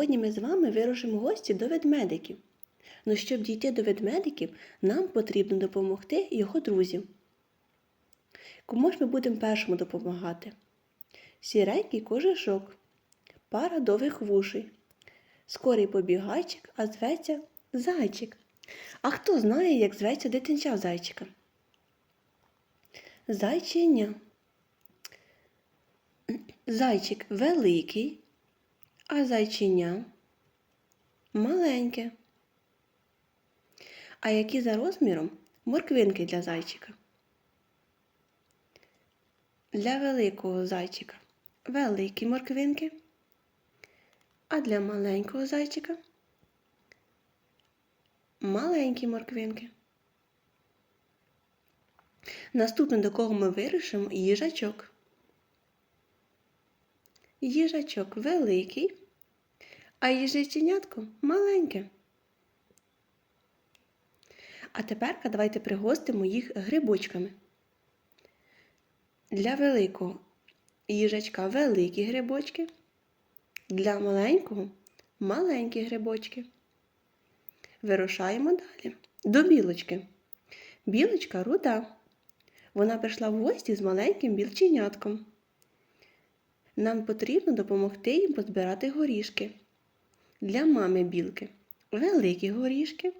Сьогодні ми з вами вирушимо гості до ведмедиків. Ну, щоб дійти до ведмедиків, нам потрібно допомогти його друзям. Кому ж ми будемо першому допомагати? Сіренький кожушок, пара довгих вушей, скорий побігайчик, а зветься зайчик. А хто знає, як зветься дитинча зайчика? Зайчиня. Зайчик великий, а зайчиня маленьке. А які за розміром морквинки для зайчика? Для великого зайчика великі морквинки, а для маленького зайчика маленькі морквинки. Наступне, до кого ми вирішимо, їжачок. Їжачок великий, а їжаченятко маленьке. А тепер давайте пригостимо їх грибочками. Для великого їжачка великі грибочки, для маленького маленькі грибочки. Вирушаємо далі. До білочки. Білочка руда. Вона прийшла в гості з маленьким білченятком. Нам потрібно допомогти їм позбирати горішки. Для мами білки великі горішки.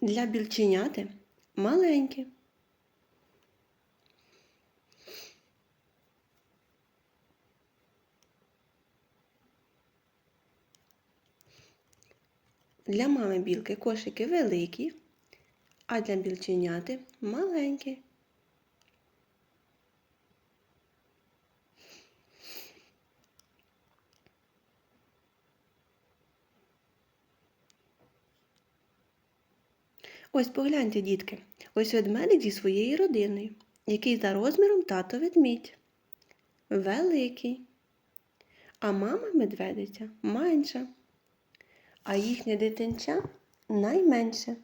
Для білченяти маленькі. Для мами білки кошики великі, а для білченяти маленькі. Ось погляньте, дітки, ось ведмедик зі своєю родиною, який за розміром тато ведмідь. Великий. А мама медведиця менша а їхнє дитинча найменше.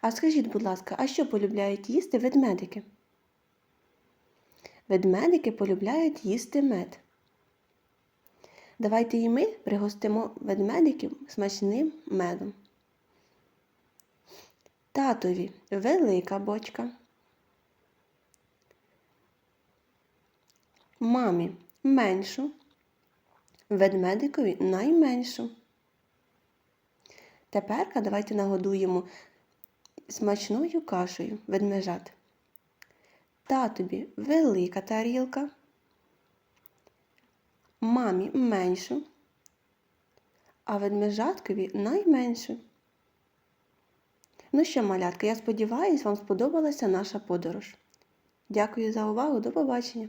А скажіть, будь ласка, а що полюбляють їсти ведмедики? Ведмедики полюбляють їсти мед. Давайте і ми пригостимо ведмедиків смачним медом. Татові велика бочка. Мамі меншу, ведмедикові найменшу. Тепер давайте нагодуємо смачною кашею ведмежат. Татові велика тарілка, мамі меншу, а ведмежаткові найменшу. Ну що, малятки, я сподіваюся, вам сподобалася наша подорож. Дякую за увагу, до побачення!